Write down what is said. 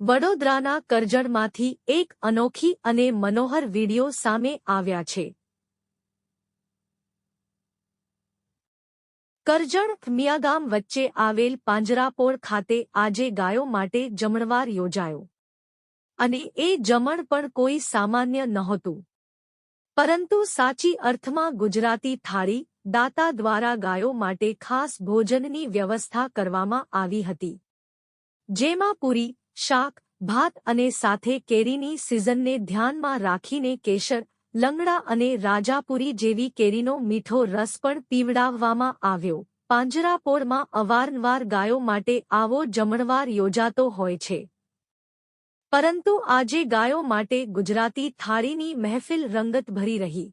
વડોદરાના કરજણમાંથી એક અનોખી અને મનોહર વીડિયો સામે આવ્યા છે. કરજણ મિયાગામ વચ્ચે આવેલ પાંજરાપોળ ખાતે આજે ગાયો માટે જમણવાર યોજાયો. અને એ જમણ પણ કોઈ સામાન્ય નહોતું. પરંતુ સાચી અર્થમાં ગુજરાતી થાળી દાતા દ્વારા ગાયો માટે ખાસ ભોજનની વ્યવસ્થા કરવામાં આવી હતી. જેમાં પૂરી શાક, ભાત અને સાથે કેરીની સિઝનને ધ્યાનમાં રાખીને કેસર લંગડા અને રાજાપુરી જેવી કેરીનો મીઠો રસ પણ પીવડાવવામાં આવ્યો. પાંજરાપોળમાં અવારનવાર ગાયો માટે આવો જમણવાર યોજાતો હોય છે. પરંતુ આજે ગાયો માટે ગુજરાતી થાળીની મહેફિલ રંગત ભરી રહી.